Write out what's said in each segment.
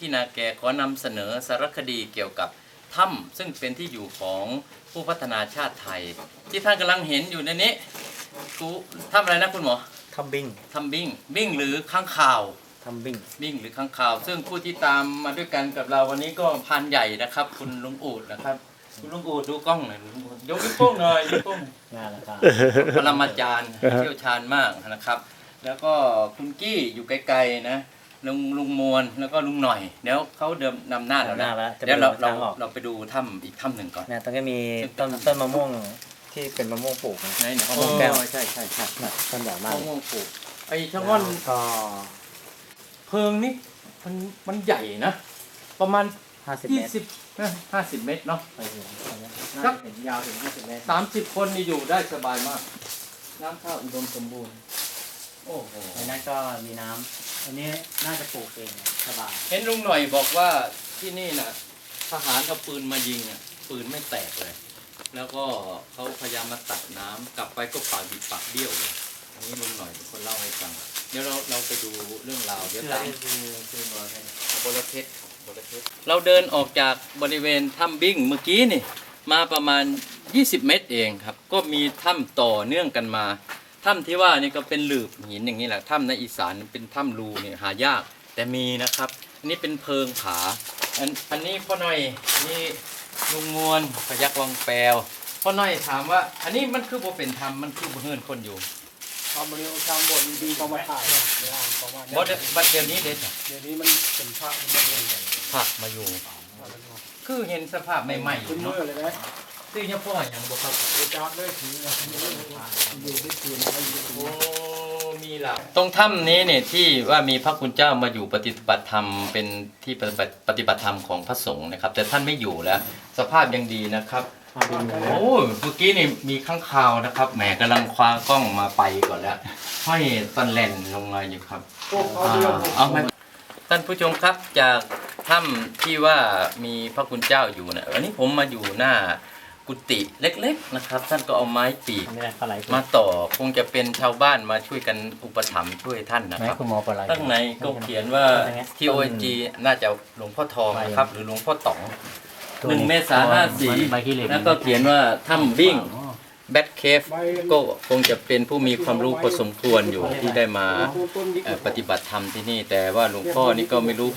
ที่นี่ที่นาแกขอนำเสนอสารคดีเกี่ยวกับถ้ำซึ่งเป็นที่อยู่ของผู้พัฒนาชาติไทย ที่ท่านกำลังเห็นอยู่ในนี้กูถ้ำอะไรนะคุณหมอทำบิ้งถ้ำบิ้งบิ้งหรือข้างคาวทำบิ้งบิ้งหรือข้างคาว ซึ่งผู้ที่ตามมาด้วยกันกับเราวันนี้ก็พานใหญ่นะครับ คุณลุงอูดนะครับคุณลุงอูดดูกล้องหน่อยลุงอูดยกนิ้วโป้งหน่อยนิ้วโป้งงานละครับปรมาจารย์เชี่ยวชาญมากนะครับ แล้วก็คุณกี้อยู่ไกลๆนะ ลุงลุงมวลแล้วก็ลุงหน่อยเดี๋ยวเขาเดิมนำหน้าเราหน้าแล้วจะเดี๋ยวเราไปดูเราทางออก เราไปดูถ้ำอีกถ้ำหนึ่งก่อน เนี่ยตรงนี้มีต้นต้นมะม่วงที่เป็นมะม่วงปลูกนะ ไหนเนี่ยมะม่วงแก้วโอ้ใช่ใช่ใช่ต้นใหญ่มากมะม่วงปลูกไอ้ช่างง่อนก็เพิงนี่มันมันใหญ่นะ ประมาณห้าสิบยี่เมตรสิบห้าสิบเมตรเนาะ ไปถึงตรงนี้น่าจะเป็นยาวถึงห้าสิบเมตรสามสิบคนนี่อยู่ได้สบายมาก น้ำข้าวอุดมสมบูรณ์ โอ้โหในนั้นก็มีน้ำอันนี้น่าจะปลูกเองนะสบายเห็นลุงหน่อยบอกว่าที่นี่น่ะ ทหารเอาปืนมายิงอะปืนไม่แตกเลย แล้วก็เขาพยายามมาตัดน้ำกลับไปก็ปากดิบปากเบี้ยวเลยอันนี้ลุงหน่อยเป็นคนเล่าให้ฟังเดี๋ยวเราเราไปดูเรื่องราวเดี๋ยวชื่อตาม คือคือบัวเพชรบรเพชรบรเพชรเราเดินออกจากบริเวณถ้ำบิ้งเมื่อกี้นี่มาประมาณ 20 เมตรเองครับ ก็มีถ้ำต่อเนื่องกันมา ถ้ำที่ว่านี่ก็เป็นหลืบหินอย่างนี้แหละถ้ำในอีสานเป็นถ้ำรูเนี่ยหายากแต่มีนะครับ อันนี้เป็นเพิงผาอันอันนี้พ่อหน่อยนี่ลุงงวนพยักวังแปลวพ่อหน่อยถามว่า อันนี้มันคือบ่เป็นธรรมมันคือบ่เฮินคนอยู่ทำบริการบทดีก็มาถ่ายนะเวลาประมาณบ่นี้ได้บัดเดี๋ยวนี้เด็ดเดี๋ยวนี้มันเป็นพระมันเป็นเรื่องกันผักมาอยู่ คือเห็นสภาพใหม่ๆอขึ้นยู่มืเนาะ อเลยนะคือยังพ่ออย่างบ่ครับโอจาร์เลยถือนะอยู่ที่คืนอะไรอยู่โอ้มีหลักตรงถ้ำนี้เนี่ยที่ว่ามีพระคุณเจ้ามาอยู่ปฏิบัติธรรมเป็นที่ปฏิบัติปฏิบัติธรรมของพระสงฆ์นะครับ แต่ท่านไม่อยู่แล้ว สภาพยังดีนะครับโอ้เมื่อกี้นี่มีข้างคาวนะครับแหมกำลังคว้ากล้องมาไปก่อนแล้วห้อยตันแลนลงมาอยู่ครับเอาเรื่องเอาไหมท่านผู้ชมครับจากถ้ำที่ว่ามีพระคุณเจ้าอยู่นะอันนี้ผมมาอยู่หน้า กุฏิเล็ก ๆนะครับ ท่านก็เอาไม้ปีก ไม่ได้ปลาไหลมาต่อคงจะเป็นชาวบ้านมาช่วยกันอุปถัมภ์ช่วยท่านนะไหมครับ คุณหมอปลาไหล ข้างในก็เขียนว่า TOG น่าจะหลวงพ่อทองนะครับ หรือหลวงพ่อต๋องหนึ่งเมษาห้าสี่ใบขี้เหล็กแล้วก็เขียนว่าถ้ำบิ้ง แบทเคฟก็คงจะเป็นผู้มีความรู้พอสมควรอยู่ที่ได้มาปฏิบัติธรรมที่นี่ แต่ว่าหลวงพ่อนี่ก็ไม่รู้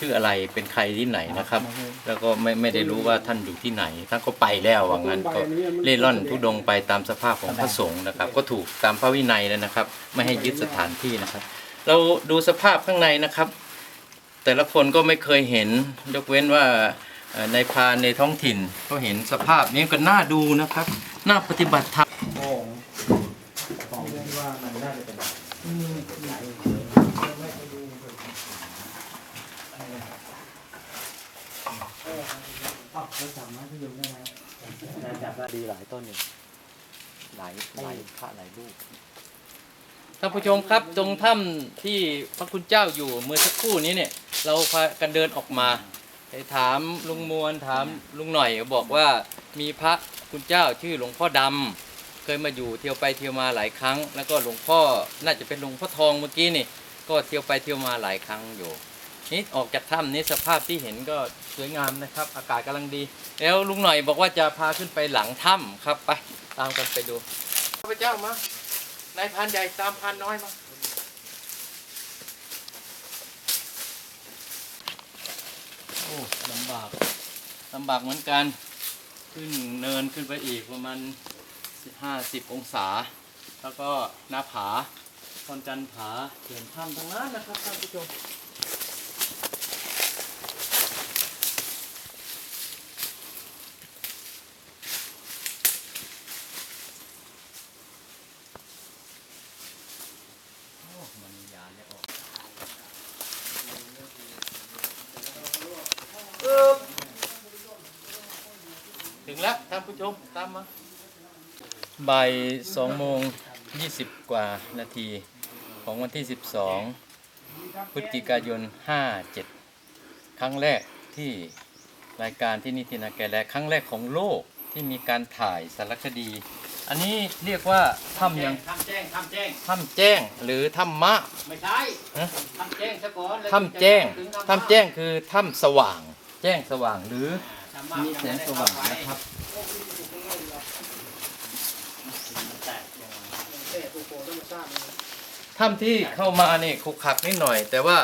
ชื่ออะไรเป็นใครที่ไหนนะครับ แล้วก็ไม่ไม่ได้รู้ว่าท่านอยู่ที่ไหน ท่านก็ไปแล้วว่างั้นก็เล่ร่อนทุดงไปตามสภาพของพระสงฆ์นะครับ ก็ถูกตามพระวินัยแล้วนะครับ ไม่ให้ยึดสถานที่นะครับ เราดูสภาพข้างในนะครับ แต่ละคนก็ไม่เคยเห็นยกเว้นว่า ในพรานในท้องถิ่นก็เห็นสภาพนี้ก็น่าดูนะครับ น่าปฏิบัติธรรมโอ่งของที่ว่ามันน่าจะเป็นเขาจับมาที่อยู่ได้ไหมจับดีหลายต้นอยู่หลายหลายพระหลายลูกท่านผู้ชมครับตรงถ้ำที่พระคุณเจ้าอยู่เมื่อสักครู่นี้เนี่ย เราพากันเดินออกมา ไปถามลุงมวลถามลุงหน่อยบอกว่ามีพระคุณเจ้าชื่อหลวงพ่อดำเคยมาอยู่เที่ยวไปเที่ยวมาหลายครั้ง แล้วก็หลวงพ่อน่าจะเป็นหลวงพ่อทองเมื่อกี้นี่ ก็เที่ยวไปเที่ยวมาหลายครั้งอยู่นี่ออกจากถ้ำนี้สภาพที่เห็นก็สวยงามนะครับ อากาศกำลังดี แล้วลุงหน่อยบอกว่าจะพาขึ้นไปหลังถ้ำครับไปตามกันไปดูข้าพเจ้ามา นายพรานใหญ่ตามพรานน้อยมา อ้ลำบากลำบากเหมือนกัน ขึ้นเนินขึ้นไปอีกประมาสิบองศา แล้วก็หน้าผาคอนจันผาเขียนถ้ำทั้งนั้นนะครับท่านผู้ชม โอ้มันยาเนี่ยออกถึงแล้ว ท่านผู้ชมตามมาบ่ายสองโมงยี่สิบกว่านาทีของวันที่สิบสองพฤศจิกายนห้าเจ็ดครั้งแรกที่รายการที่นี่ที่นาแกและครั้งแรกของโลกที่มีการถ่ายสารคดีออันนี้เรียกว่าถ้ำยังทำแจ้งทำแจ้งถ้ำแจ้งหรือถ้ำมะ ไม่ใช่ฮะ ทำแจ้งซะก่อนล้วถ้ำแจ้งถึถ้ำแจ้งคือถ้ำสว่าง แจ้งสว่างหรือ ทำมามีแสงสว่างนะครับ เตะปูโปต้องมาสร้างเลย ถ้ำที่เข้ามาเนี่ยขรุกขักนิดหน่อย แต่ว่า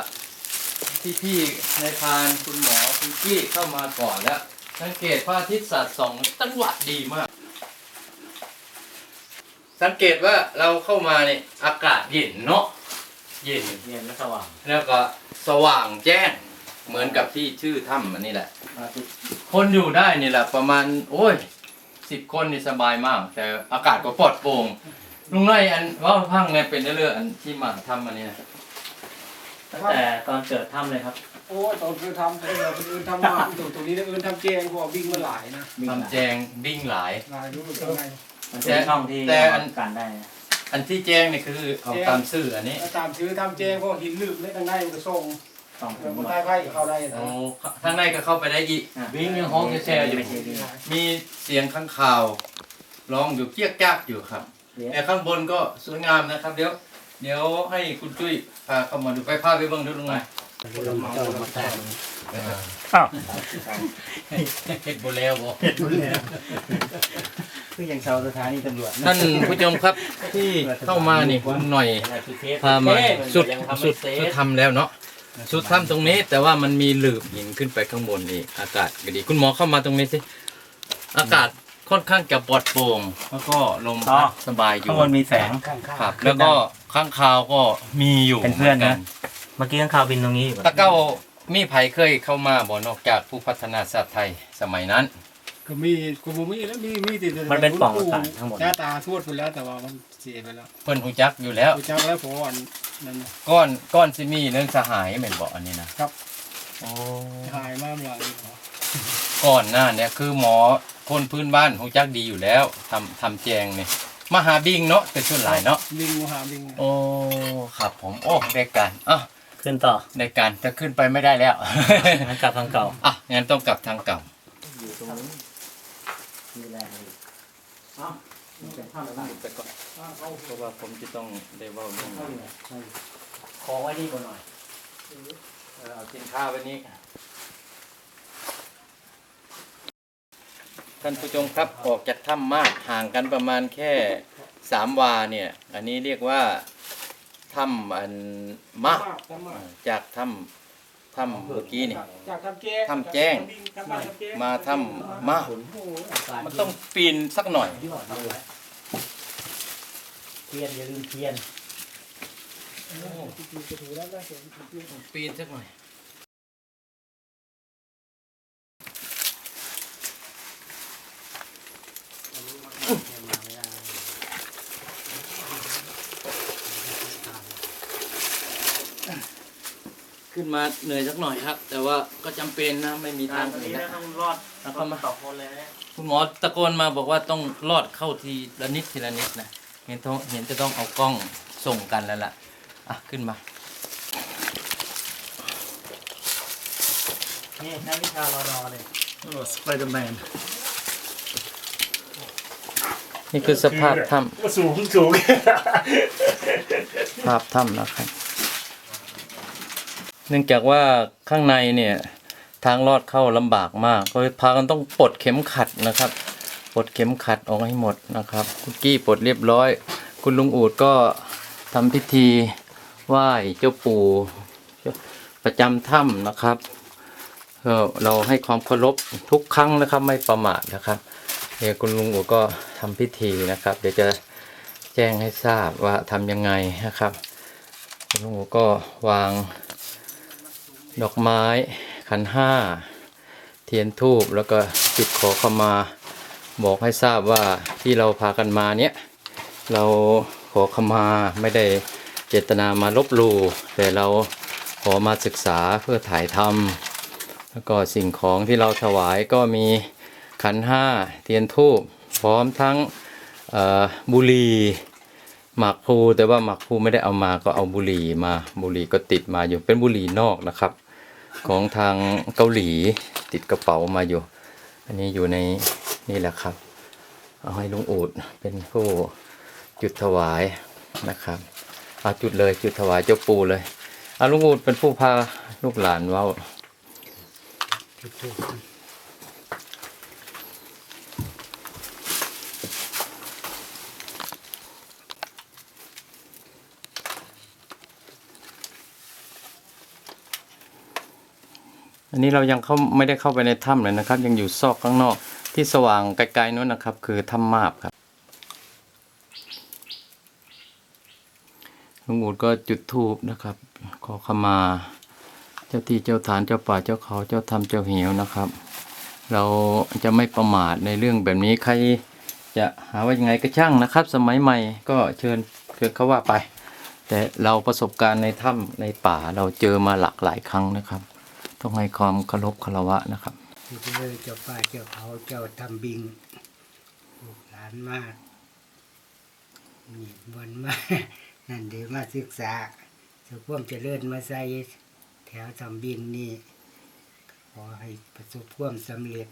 พี่พี่ในพานคุณหมอคุณกี้เข้ามาก่อนแล้วสังเกตพระอาทิตย์สาดส่องจังหวะดีมาก สังเกตว่าเราเข้ามาเนี่ยอากาศเย็นเนาะเย็นเย็นและสว่าง แล้วก็สว่างแจ้งเหมือนกับที่ชื่อถ้ำอันนี้แหละ คนอยู่ได้นี่แหละประมาณ โอ้ยสิบคนนี่สบายมาก แต่อากาศก็ปลอดโปร่ง ลุงน้อยอันว่าพังเนี่ยเป็นเรื่องอันที่มาทำอันนี้นะตั้งแต่ตอนเกิดถ้ำเลยครับโอ้ยตอนคือทำเออคนอื่นทำมาตรงตรงนี้อื่นทำเจงพวกวิ่งมาหลายนะทำแจงวิ่งหลายหลายรู้สึกไงมันเป็นช่องที่แต่อันการได้นะอันที่แจงนี่คือเอาตามซื่ออันนี้แล้วตามชื่อทำเจงพวกหินลึกเล็กทางในมันก็ส่งต้องเดี๋ยวมันใต้ไพ่เข้าได้นะโอ้ข้างในก็เข้าไปได้อีกวิ่งยังห้องแช่ๆอยู่มีเสียงข้างข่าวร้องอยู่เกียกจักอยู่ครับ แต่ข้างบนก็สวยงามนะครับ เดี๋ยว เดี๋ยวให้คุณจุ้ยพาเข้ามาดูไปพาไปเบิ่งดูตรงไหนอ้าวเฮ็ดบ่แล้วบ่คืออย่างชาวสถานีตำรวจท่านผู้ชมครับที่เข้ามานี่คุณหน่อยพามาสุดสุดสุดทำแล้วเนาะสุดทำตรงนี้ แต่ว่ามันมีหลืบหินขึ้นไปข้างบนนี่อากาศก็ดี คุณหมอเข้ามาตรงนี้สิอากาศ ค่อนข้างจะปลอดโปร่งแล้วก็ลมพัดสบายอยู่ข้างบนมีแสง ข้างข้างครับ แล้วก็ข้างคาวก็มีอยู่เป็นเพื่อนนะหมืกัเมื่อกี้ข้างคาวบินตรงนี้อยู่ตะเก้ามีไผเคยเข้ามาบ่นอกจากผู้พัฒนาศาสตร์ไทยสมัยนั้น ก็มีกูบ่มีแล้วมีมีติดมันเป็นปล่องอากาศทั้งหมดหน้าตาทวดไปแล้วแต่ว่ามันเสียไปแล้วเพิ่นหูจักอยู่แล้ว กูจำแล้วผมอันนั่นน่ะก้อนก้อนสิมีเรื่องสหายแม่นบ่อันนี้นะครับโอ้ หายมากเลยก่อนหน้าเนี่ยคือหมอ คนพื้นบ้านหูจักดีอยู่แล้วทำทำแจงนี่มาหาบิงเนาะเป็นส่วนหลายเนาะลิงหาลิงโอ้ครับผมโอ้ได้การอะขึ้นต่อได้การจะขึ้นไปไม่ได้แล้ว งั้นกลับทางเก่า อะงั้นต้องกลับทางเก่า อยู่ตรงนี้มีแรงอยู่อ้าวนี่เป็นถ้ำอะไรไปก่อนเพราะว่าผมจะต้องได้เว่าเรื่องคอไว้นี่บนหน่อยเออเอาสินค้าไว้นี้ ท่านผู้ชมครับออกจากถ้ำมากห่างกันประมาณแค่สามวาเนี่ย อันนี้เรียกว่าถ้ำอันมะทำมาอ่าจากถ้ำถ้ำเมื่อกี้นี่จากทำแจ้งทำแจ้งมาถ้ำมะมันต้องปีนสักหน่อยยอดเลยเทียนอย่าลืมเทียนปีนสักหน่อย ขึ้นมาเหนื่อยสักหน่อยครับ แต่ว่าก็จำเป็นนะไม่มีทางอื่นนะต้องรอดแล้วเข้ามาต่อคนเลยนะคุณหมอตะโกนมาบอกว่าต้องรอดเข้าทีละนิดทีละนิดนะเห็นต้องเห็นจะต้องเอากล้องส่งกันแล้วล่ะอะขึ้นมา นี่ใช้วิชารอดอเลยสไปเดอร์แมนนี่คือสภาพถ้สูงสูงำภาพถ้ำนะครับ เนื่องจากว่าข้างในเนี่ยทางลอดเข้าลำบากมากก็พากันต้องปลดเข็มขัดนะครับปลดเข็มขัดออกให้หมดนะครับ คุณกี้ปลดเรียบร้อย คุณลุงอูดก็ทำพิธีไหว้เจ้าปู่ประจำถ้ำนะครับเราให้ความเคารพทุกครั้งนะครับ ไม่ประมาทนะครับเดี๋ยวคุณลุงอูดก็ทำพิธีนะครับ เดี๋ยวจะแจ้งให้ทราบว่าทำยังไงนะครับ คุณลุงอูดก็วาง ดอกไม้ขันห้า เทียนทูบแล้วก็จุดขอขมาบอกให้ทราบว่าที่เราพากันมาเนี้ยเราขอขมาไม่ได้เจตนามาลบหลู่แต่เราขอมาศึกษาเพื่อถ่ายทำแล้วก็สิ่งของที่เราถวายก็มีขันห้าเทียนทูบพร้อมทั้งบุหรี่หมากพลูแต่ว่าหมากพลูไม่ได้เอามาก็เอาบุหรี่มาบุหรี่ก็ติดมาอยู่เป็นบุหรี่นอกนะครับ ของทางเกาหลีติดกระเป๋ามาอยู่ อันนี้อยู่ในนี่แหละครับ เอาให้ลุงอูดเป็นผู้จุดถวายนะครับเอาจุดเลยจุดถวายเจ้าปู่เลยเอาลุงอูดเป็นผู้พาลูกหลานว่าจุดทูบ นนี้เรายังเข้าไม่ได้เข้าไปในถ้ำเลยนะครับ ยังอยู่ซอกข้างนอกที่สว่างไกลๆนู้นนะครับ คือถ้ำมาบครับลุงอูดก็จุดธูปนะครับ ขอขมา เจ้าที่เจ้าฐานเจ้าป่าเจ้าเขาเจ้าธรรมเจ้าเหวนะครับ เราจะไม่ประมาทในเรื่องแบบนี้ใครจะหาว่ายังไงก็ช่างนะครับ สมัยใหม่ก็เชิญเชิญเขาว่าไป แต่เราประสบการณ์ในถ้ำในป่าเราเจอมาหลากหลายครั้งนะครับ ต้องให้ความเคารพคารวะนะครับที่เลยเจ้าป่าเจ้าเขาเจ้าทำบิงลูกหลานมากนี่บนมานั่นเดี๋ยวมาศึกษาสุขความเจริญมาใส่แถวทำบิงนี่ขอให้ประสบความสำเร็จ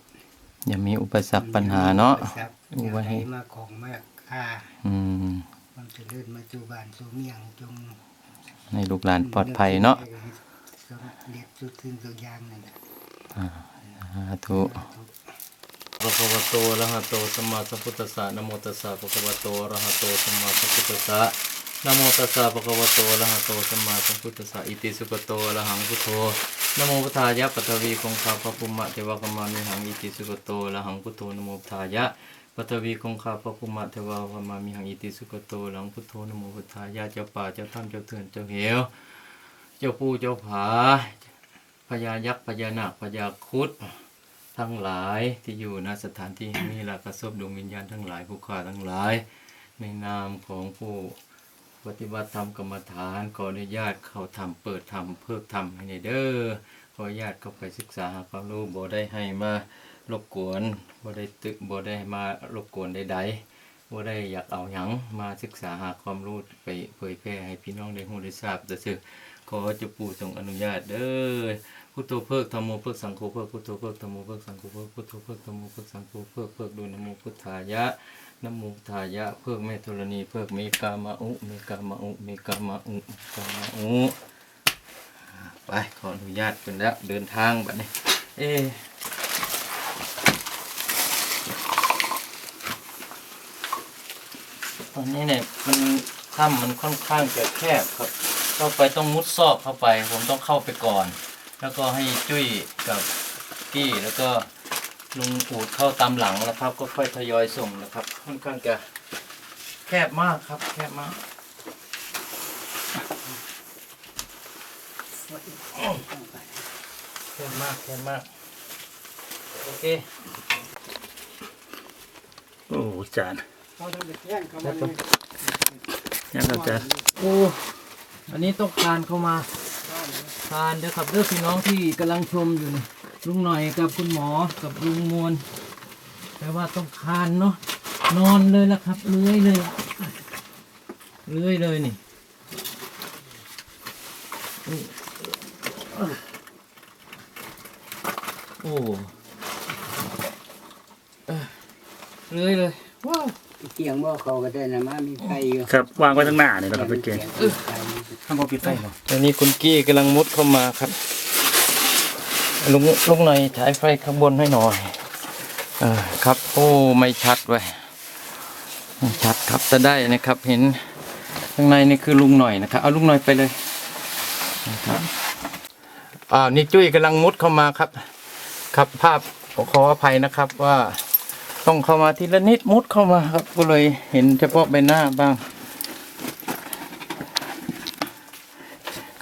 อย่ามีอุปสรรคปัญหาเนาะอุปสรรคอุอย่าไว้ให้ให้มาของมากค่าอืมความเจริญมาสู่บ้านสู่เมียงจงให้ลูกหลานปลอดภัยเนาะ สำเร็จสุดสิ่งทุกอย่างนั่นแหละสาธุภะคะวะโตอะระหะโตสัมมาสัมพุทธัสสะนะโมตัสสะภะคะวะโตอะระหะโตสัมมาสัมพุทธัสสะนะโมตัสสะภะคะวะโตอะระหะโตสัมมาสัมพุทธัสสะอิติสุขโตอะระหังพุทโธนะโมพุทธายะปัทวีคงคาพระภูมะเทวะกมมามิหังอิติสุขโตอะระหังพุทโธนะโมพุทธายะปัทวีคงคาพระภูมะเทวะกมมามิหังอิติสุขโตอะระหังพุทโธนะโมพุทธายะเจ้าป่าเจ้าถ้ำเจ้าเถื่อนเจ้าเหว เจ้าปู่เจ้าผาพญายักษ์พญานาคพญาคุดทั้งหลายที่อยู่ณสถานที่นี้และกระซบดวงวิญญาณทั้งหลายผู้ข้าทั้งหลาย ในนามของผู้ปฏิบัติธรรมกรรมฐานขออนุญาตเขาทำเปิดธรรมเพิกธรรมให้ในเด้อขออนุญาตเข้าไปศึกษาหาความรู้บ่ได้ให้มารบกวนบ่ได้ตึกบ่ได้มารบกวนใดๆบ่ได้อยากเอาหยังมาศึกษาหาความรู้ไปเผยแพร่ให้พี่น้องได้รู้ได้ทราบแต่ซื่อ ขอเจะปู่ทรงอนุญาตเด้อพุทโธเพิกธรรมโมเพิกสังโฆเพิกพุทโธเพิกธรรมโมเพิกสังโฆเพิกพุทโธเพิกธรรมโมเพิกสังโฆเพิกเพิกดูนโมพุทธายะนโมพุทธายะเพิกแม่ธรณีเพิกเมกามาอุเมกามาอุเมกามาอุเมกามาอุไปขออนุญาตเป็นแล้วเดินทางบัดนี้เอะตอนนี้เนี่ยมันถ้ำมันค่อนข้างจะแคบครับ เข้าไปต้องมุดซอกเข้าไป ผมต้องเข้าไปก่อน แล้วก็ให้จุ้ยกับกี้แล้วก็ลุงปูดเข้าตามหลังนะครับ ก็ค่อยทยอยส่งนะครับ ค่อนข้างจะแคบมากครับ แคบมากแคบมากแคบมาก โอเค โอ้จานเขา อ้อันนี้ต้องคานเข้ามาคานเด้อครับเด้อพี่น้องที่กำลังชมอยู่นี่ลุงหน่อยกับคุณหมอกับลุงมวลแต่ว่าต้องคานเนาะนอนเลยละครับเลื้อยเลยเลื้อยเลยนี่โอ้เอ้อเลื้อยเลยว้าวเกียงบ่เขาก็ได้นะมามีไฟอยู่ครับวางไว้ข้างหน้านี่นะครับพี่เก่ง ทำพอปิดไฟเนาะตอนนี้คุณกี้กำลังมุดเข้ามาครับลุงลุงหน่อยฉายไฟข้างบนให้หน่อยเออครับโอ้ไม่ชัดเว้ยไม่ชัดครับจะได้นะครับ เห็นข้างในนี่คือลุงหน่อยนะครับเอาลุงหน่อยไปเลยนะครับอ่าวนี่จุ้ยกำลังมุดเข้ามาครับ ครับภาพขออภัยนะครับว่าต้องเข้ามาทีละนิดมุดเข้ามาครับ ก็เลยเห็นเฉพาะใบหน้าบ้าง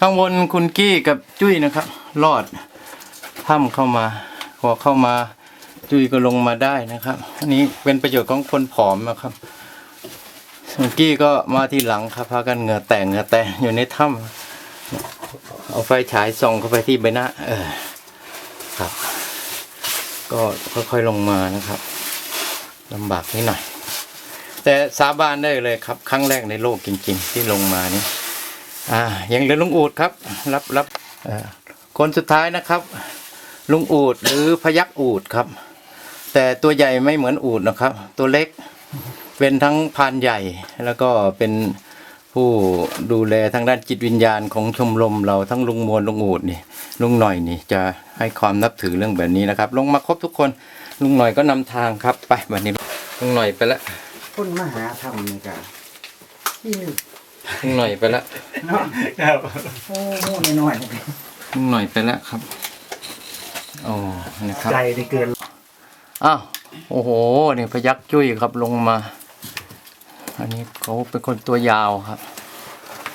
ข้างบนคุณกี้กับจุ้ยนะครับ รอดถ้ำเข้ามาพอเข้ามาจุ้ยก็ลงมาได้นะครับ อันนี้เป็นประโยชน์ของคนผอมนะครับส่วนกี้ก็มาที่หลังครับพากันเหงื่อแตกเหงื่อแตกอยู่ในถ้ำเอาไฟฉายส่องเข้าไปที่ใบหน้าเออครับ ก็ค่อยๆลงมานะครับลำบากนิดหน่อย แต่สาบานได้เลยครับ ครั้งแรกในโลกจริง ๆ ที่ลงมานี่ อ่ายังเหลือลุงอูดครับ รับรับเอ่อคนสุดท้ายนะครับ ลุงอูดหรือพยักอูดครับ แต่ตัวใหญ่ไม่เหมือนอูดนะครับ ตัวเล็กเป็นทั้งพรานใหญ่แล้วก็เป็นผู้ดูแลทางด้านจิตวิญญาณของชมรมเราทั้งลุงมวลลุงอูดนี่ลุงหน่อยนี่จะให้ความนับถือเรื่องแบบนี้นะครับ ลงมาครบทุกคนลุงหน่อยก็นำทางครับไปวันนี้ลุงหน่อยไปแล้วคนมาหาทำนี่ก็ที่หนึ่ง ลุงหน่อยไปแล้วครับโอ้โหน้อยลุงหน่อยไปแล้วครับโอ้นะครับใจได้เกินอ้าวโอ้โหนี่พยักจุ้ยครับลงมา อันนี้เขาเป็นคนตัวยาวครับ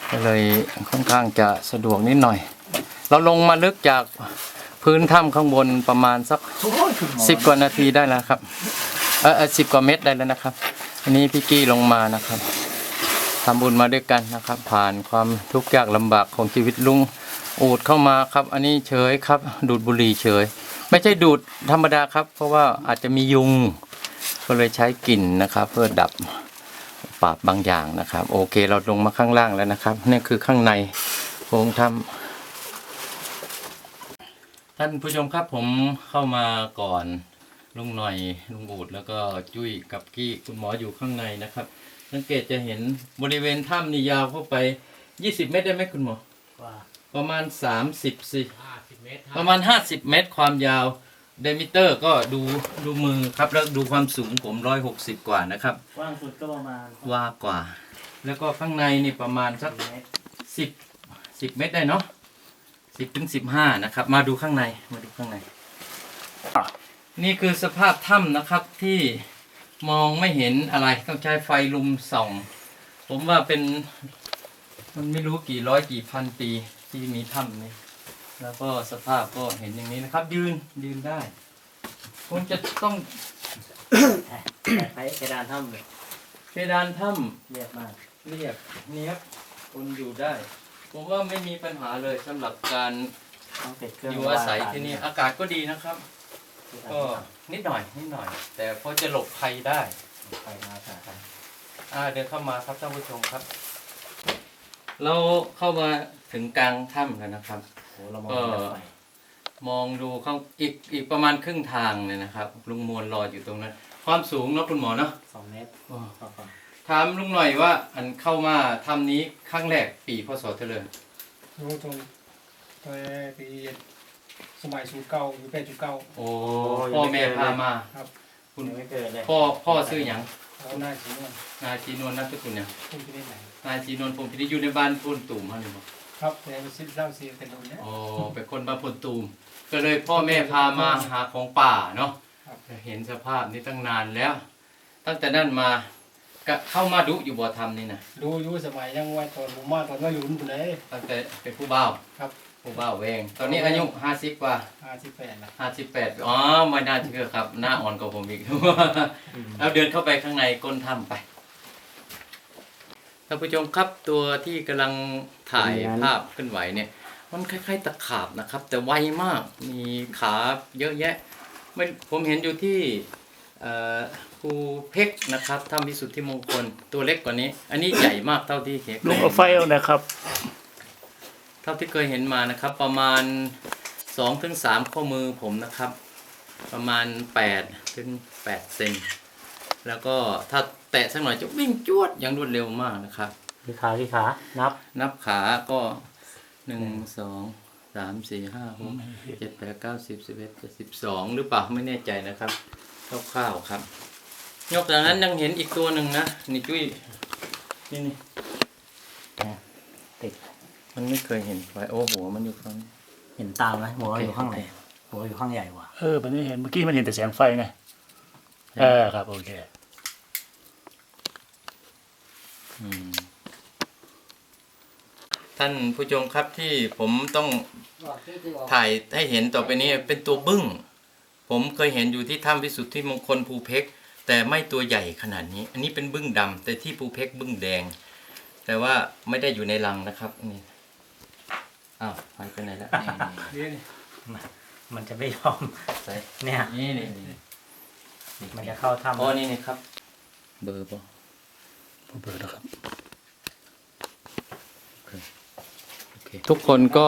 ก็เลยค่อนข้างจะสะดวกนิดหน่อย เราลงมาลึกจากพื้นถ้ำข้างบนประมาณสักสิบกว่านาทีได้แล้วครับ เออสิบกว่าเมตรได้แล้วนะครับ อันนี้พี่กี้ลงมานะครับ ทำบุญมาด้วยกันนะครับ ผ่านความทุกข์ยากลำบากของชีวิตลุงอูดเข้ามาครับ อันนี้เฉยครับ ดูดบุหรี่เฉย ไม่ใช่ดูดธรรมดาครับ เพราะว่าอาจจะมียุง ก็เลยใช้กลิ่นนะครับ เพื่อดับปราบบางอย่างนะครับ โอเคเราลงมาข้างล่างแล้วนะครับนี่คือข้างในโพรงถ้ำท่านผู้ชมครับผมเข้ามาก่อนลุงหน่อยลุงอูดแล้วก็จุ้ยกับกี้คุณหมออยู่ข้างในนะครับ สังเกตจะเห็นบริเวณถ้ำนี่ยาวเข้าไป 20 เมตรได้ไหมคุณหมอประมาณ 30สิประมาณ 50 เมตรความยาวเดมิเตอร์ก็ดูดูมือครับ แล้วดูความสูงผม 160 กว่านะครับ กว้างสุดก็ประมาณว่ากว่า แล้วก็ข้างในนี่ประมาณสักสิบสิบเมตรได้เนาะสิบถึงสิบห้านะครับ มาดูข้างในมาดูข้างใน นี่คือสภาพถ้ำนะครับที่ มองไม่เห็นอะไรต้องใช้ไฟลุมส่อง ผมว่าเป็น มันไม่รู้กี่ร้อยกี่พันปีที่มีถ้ำนี้แล้วก็สภาพก็เห็นอย่างนี้นะครับ ยืนยืนได้คงจะต้องใช้เพดานถ้ำเลยเพดานถ้ำเรียบมากเรียบเนียบคนอยู่ได้ ผมว่าไม่มีปัญหาเลยสำหรับการต้องติดเครื่องอยู่อาศัยที่นี่อากาศก็ดีนะครับ ก็นิดหน่อยนิดหน่อย แต่พอจะหลบภัยได้ไปมาสากันอ่าเดินเข้ามาครับท่านผู้ชมครับ เราเข้ามาถึงกลางถ้ำแล้วนะครับโอ้เรามองก็เห็นรถไฟมองดูข้างอีกอีกประมาณครึ่งทางเนี่ยนะครับ ลุงมวลรออยู่ตรงนั้น ความสูงเนาะคุณหมอเนาะสองเมตรอ๋อต่อฝั่งถามลุงหน่อยว่า อันเข้ามาทำนี้ครั้งแรกปีพศเท่าไหร่รู้ตรงแต่ปี สมัยสูตรเก่าอยู่แปดจุดเก้าโอ้พ่อแม่พามาครับคุณยังไม่เกิดเลยพ่อพ่อซื้อหยังแล้วหน้าสีนวลนายชีนวลนัทกุลเนี่ยพุ่งที่นี่ไหนนายชีนวลพงพินิจอยู่ในบ้านพูนตุ่มฮะนี่บอกครับแต่มีสิบเล่าสีเป็นรุ่นเนี้ย อ๋อเป็นคนบ้านพูนตุ่มก็เลยพ่อแม่พามาหาของป่าเนาะครับ เห็นสภาพนี้ตั้งนานแล้ว ตั้งแต่นั้นมาก็เข้ามาดุอยู่บ่อทำนี่นะดูอยู่สมัยยังวัยตอนผมมาตอนวัยรุ่นปุ่นเลยตั้งแต่เป็นผู้บ่าวครับ ผู้บ่าวเวง ตอนนี้อายุห้าสิบกว่าห้าสิบแปดละห้าสิบแปดอ๋อไม่น่าเชื่อครับ หน้าอ่อนกว่าผมอีก แล้วเดินเข้าไปข้างในก้นถ้ำไปท่านผู้ชมครับตัวที่กำลังถ่ายภาพขึ้นไหวเนี่ย มันคล้าย ๆ ตะขาบนะครับ แต่ไวมากมีขาเยอะแยะไม่ผมเห็นอยู่ที่เอ่อภูเพกนะครับถ้ำพิสุทธิมงคลตัวเล็กกว่านี้ อันนี้ใหญ่มากเท่าที่เห็นลุงเอาไฟเอานะครับเท่าที่เคยเห็นมานะครับ ประมาณสองถึงสามข้อมือผมนะครับ ประมาณแปดถึงแปดเซนแล้วก็ถ้าแตะสักหน่อยจะวิ่งจวดอย่างรวดเร็วมากนะครับที่ขาที่ขานับ นับขาก็หนึ่งสองสามสี่ห้าหกเจ็ดแปดเก้าสิบสิบเอ็ดสิบสองหรือเปล่าไม่แน่ใจนะครับคร่าวๆครับนอกจากนั้นยังเห็นอีกตัวหนึ่งนะนี่จุ้ยนี่นี่ติด มันไม่เคยเห็นไฟโอ้หัวมันอยู่ข้างนี้เห็นตามไหมหัวอยู่ข้างไหนโอเคหัวอยู่ข้างใหญ่กว่าเออ มันไม่เห็น เมื่อกี้มันเห็นแต่แสงไฟไง เออครับ โอเคอืมท่านผู้ชมครับที่ผมต้องถ่ายให้เห็นต่อไปนี้เป็นตัวบึ้ง ผมเคยเห็นอยู่ที่ถ้ำวิสุทธิมงคลภูเพกแต่ไม่ตัวใหญ่ขนาดนี้ อันนี้เป็นบึ้งดำแต่ที่ภูเพกบึ้งแดง แต่ว่าไม่ได้อยู่ในรังนะครับนี่ อ้าวหายไปไหนแล้วนี่นี่มันจะไม่ยอมใส่เนี่ยนี่นี่นี่มันจะเข้าถ้ำอ๋อนี่นี่ครับ เบอร์ป่ะผมเปิดแล้วครับทุกคนก็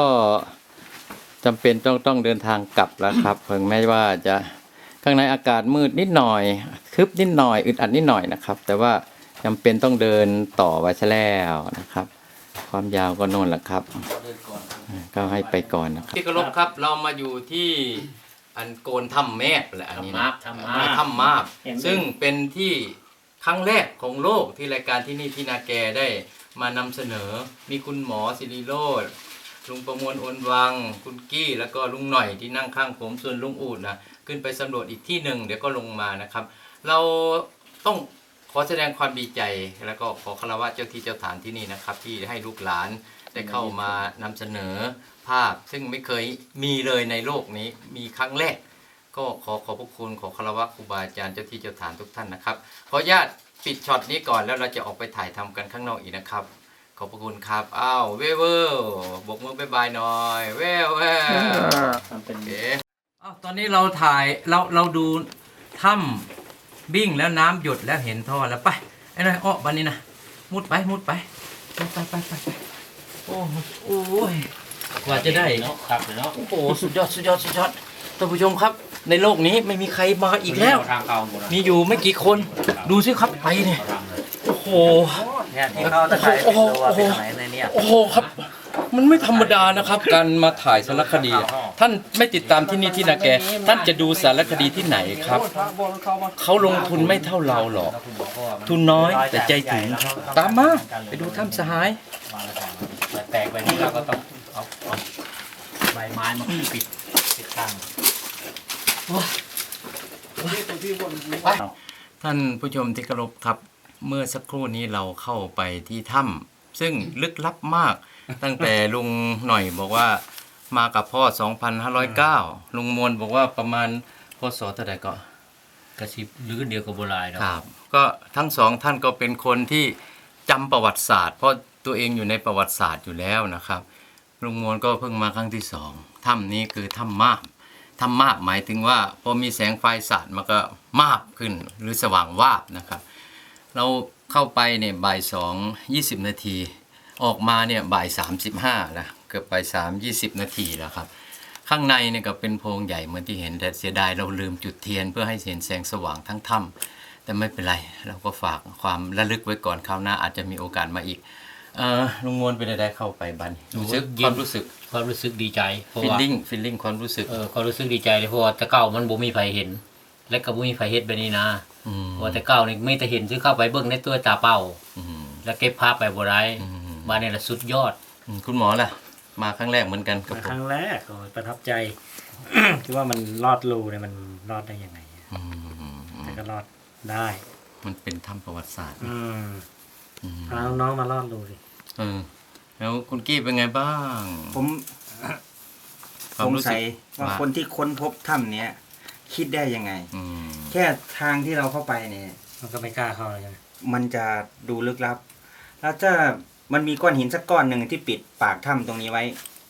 จำเป็นต้องต้องเดินทางกลับแล้วครับถึงแม้ว่าจะข้างในอากาศมืดนิดหน่อยคทึบนิดหน่อยอึดอัดนิดหน่อยนะครับ แต่ว่าจำเป็นต้องเดินต่อไว้ซะแล้วนะครับ ความยาวก็โน่นแหละครับ ก็ให้ไปก่อนนะครับที่เคารพครับ เรามาอยู่ที่อันโกนถ้ำแมบแหละอันนี้นะทำมาถ้ำมาบเห็นไหมซึ่งเป็นที่ครั้งแรกของโลกที่รายการที่นี่ที่นาแกได้มานำเสนอ มีคุณหมอสิริโรธลุงประมวลโอนวัง คุณกี้ แล้วก็ลุงหน่อยที่นั่งข้างผมส่วนลุงอูดนะขึ้นไปสำรวจอีกที่หนึ่งเดี๋ยวก็ลงมานะครับ เราต้อง ขอแสดงความดีใจแล้วก็ขอคารวะเจ้าที่เจ้าฐานที่นี่นะครับ ที่ให้ลูกหลานได้เข้ามานำเสนอภาพ ซึ่งไม่เคยมีเลยในโลกนี้มีครั้งแรก ก็ขอขอบพระคุณขอคารวะครูบาอาจารย์เจ้าที่เจ้าฐานทุกท่านนะครับขออนุญาตปิดช็อตนี้ก่อนแล้วเราจะออกไปถ่ายทำกันข้างนอกอีกนะครับขอบพระคุณครับอ้าวเว่เวอร์บกมือบายบายหน่อยเว่เว่ทำเป็นโอเคอ้าวตอนนี้เราถ่ายเราเราดูถ้ำ บิ้งแล้วน้ำหยดแล้วเห็นท่อแล้วไปไอ้นายอ้อบันนี้นะมุดไปมุดไปไปไปไปไปไปโอ้โหโอ้ยกว่าจะได้เนาะครับเนาะโอ้โหสุดยอดสุดยอดสุดยอดท่านผู้ชมครับ ในโลกนี้ไม่มีใครมาอีกแล้วทางเก่าหมดแล้วมีอยู่ไม่กี่คนดูสิครับไปเนี่ยโอ้โหเนี่ยที่เขาตะไคร้โอ้โหตัวเป็นอะไรในเนี่ยโอ้โหครับ มันไม่ธรรมดานะครับ การมาถ่ายสารคดีอะ ท่านไม่ติดตามที่นี่ที่นาแก ท่านจะดูสารคดีที่ไหนครับ เขาลงทุนไม่เท่าเราหรอก ทุนน้อยแต่ใจถึงตามมาไปดูถ้ำสหายแต่แตกไปนี่เราก็ต้องเอาเอาใบไม้มาปิดปิดตั้งท่านผู้ชมที่เคารพครับ เมื่อสักครู่นี้เราเข้าไปที่ถ้ำซึ่งลึกลับมาก ตั้งแต่ลุงหน่อยบอกว่า มากับพ่อ 2509 ลุงมวลบอกว่าประมาณพศเท่าไหร่ก็กระชิบหรือเดียวกับโบราณครับ ก็ทั้งสองท่านก็เป็นคนที่จำประวัติศาสตร์ เพราะตัวเองอยู่ในประวัติศาสตร์อยู่แล้วนะครับ ลุงมวลก็เพิ่งมาครั้งที่สองถ้ำนี้คือถ้ำมาบถ้ำมาบหมายถึงว่าพอมีแสงไฟสาดมันก็มาบขึ้นหรือสว่างวาบนะครับ เราเข้าไปเนี่ยบ่ายสองยี่สิบนาที ออกมาเนี่ยบ่ายสามสิบห้านะ เกือบบ่ายสามยี่สิบนาทีแล้วครับ ข้างในเนี่ยก็เป็นโพรงใหญ่เหมือนที่เห็นแต่เสียดายเราลืมจุดเทียนเพื่อให้เห็นแสงสว่างทั้งถ้ำแต่ไม่เป็นไร เราก็ฝากความระลึกไว้ก่อนคราวหน้าอาจจะมีโอกาสมาอีกเออลุงมวลเป็นอะไรเข้าไปบันรู้สึกความรู้สึกความรู้สึกดีใจเพราะฟีลว่าลิ่งฟีลลิ่งความรู้สึกเออความรู้สึกดีใจเลยเพราะว่าแต่เก่ามันบ่มีไผเห็น และก็บ่มีไผเฮ็ดแบบนี้นะอืมเพราะว่าแต่เก่านี่ไม่แต่เห็นซื้อเข้าไปเบิ่งในตัวตาเปล่าอืมแล้วเก็บภาพไปบ่ได้อืมมาเนี่ยละสุดยอด อืมคุณหมอล่ะ มาครั้งแรกเหมือนกันกับมาผคมรั้งแรกโอ้ยประทับใจคิดว่ามันรอดรูเนี่ยมันรอดได้ยังไงอืมแต่ก็รอดได้ มันเป็นถ้ำประวัติศาสตร์อืมอืมพาน้องๆมารอดรูสิเออ แล้วคุณกี้เป็นไงบ้าง ผมคสวามงรู้สึสักยว่าว่า คนที่ค้นพบถ้ำเนี้ยคิดได้ยังไง อืมแค่ทางที่เราเข้าไปเนี่ย มันก็ไม่กล้าเข้าเลยใช่ไหมมันจะดูลึกลับ แล้วถ้า มันมีก้อนหินสักก้อนหนึ่งที่ปิดปากถ้ำตรงนี้ไว้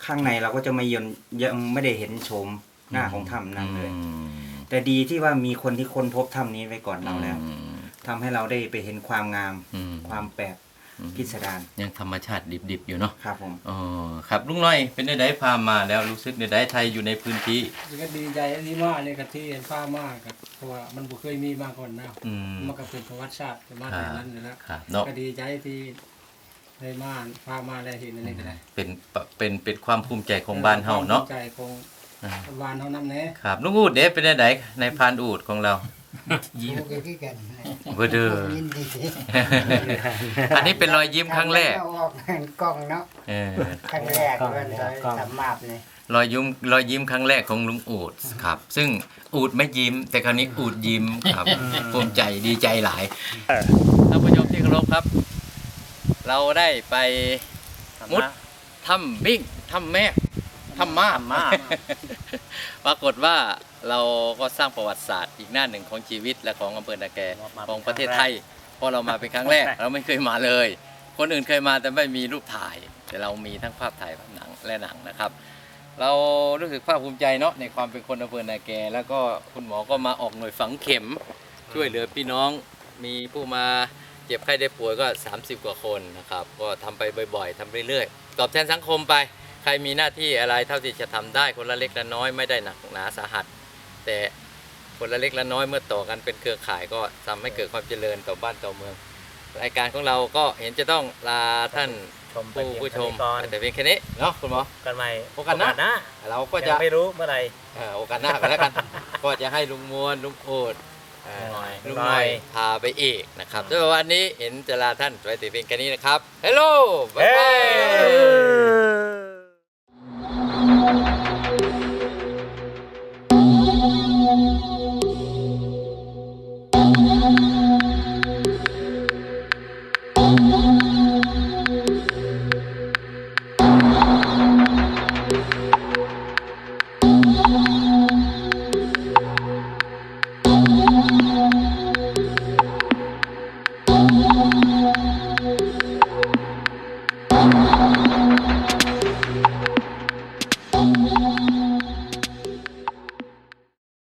ข้างในเราก็จะไม่ยนยังไม่ได้เห็นโฉมหน้าของถ้ำนั่นเลยอืมแต่ดีที่ว่ามีคนที่ค้นพบถ้ำนี้ไว้ก่อนเราแล้วอืมทำให้เราได้ไปเห็นความงามอืมความแปลกอืมพิสดารยังธรรมชาติดิบๆอยู่เนาะครับผมอ๋อครับลุงน้อยเป็นได้ไดพามาแล้วรู้สึกได้ไดไทยอยู่ในพื้นที่ก็ดีใจที่มาเนี่ยกับที่เห็นฟ้ามากครับเพราะว่ามันบ่เคยมีมาก่อนนะอืมมันก็เป็นประวัติศาสตร์เป็นมาแต่นั้นอยู่แล้วครับเนาะก็ดีใจที่ ได้มาฟ้ามาได้เห็นอันนี้ก็ได้เป็นเป็นเป็นความภูมิใจของบ้านเฮาเนาะใจของอ่าบ้านเฮานำแน่ครับลุงอูดเด้เป็นได้ไดในพานอูดของเรายิ้มคือกันเบอร์เดอร์ยินดีอันนี้เป็นรอยยิ้มครั้งแรกเอาออกกล้องเนาะเออครั้งแรกเพื่อนเลยสำมาบเนี่ยรอยยิ้มรอยยิ้มครั้งแรกของลุงอูดครับ ซึ่งอูดไม่ยิ้ม แต่คราวนี้อูดยิ้มครับภูมิใจดีใจหลายท่านผู้ชมที่เคารพครับ เราได้ไปมุดถ้ำบิ้งถ้ำแม่ถ้ำมาถ้ำมาปรากฏว่าเราก็สร้างประวัติศาสตร์อีกหน้าหนึ่งของชีวิตและของอำเภอนาแกของประเทศไทยเพราะเรามาเป็นครั้งแรก เราไม่เคยมาเลย คนอื่นเคยมาแต่ไม่มีรูปถ่าย แต่เรามีทั้งภาพถ่ายภาพหนังและหนังนะครับ เรารู้สึกภาคภูมิใจเนาะในความเป็นคนอำเภอนาแก แล้วก็คุณหมอก็มาออกหน่วยฝังเข็ม ช่วยเหลือพี่น้องมีผู้มาเจ็บไข้ได้ป่วยก็ 30 กว่าคนนะครับ ก็ทำไปบ่อยๆทำเรื่อยๆ ตอบแทนสังคมไป ใครมีหน้าที่อะไรเท่าที่จะทำได้คนละเล็กละน้อยไม่ได้หนักหนาสาหัส แต่คนละเล็กละน้อยเมื่อต่อกันเป็นเครือข่ายก็ทำให้เกิดความเจริญต่อบ้านต่อเมือง รายการของเราก็เห็นจะต้องลาท่านชมไปผู้เพียงผู้ชมเท่านี้ก่อนแต่เพียงแค่นี้เนาะคุณหมอกันใหม่โอกาสหน้าหน้าเราก็จะยังไม่รู้เมื่อไหร่เอ่อโอกาสหน้ากันแล้วกัน ก็จะให้ลุงมวลลุงโอดเอ่อหน่อย ลุงหน่อย พาไปอีกนะครับด้วยวันนี้เห็นจะลาท่านไว้แต่เพียงแค่นี้นะครับ ฮัลโหล บ๊ายบายเฮ้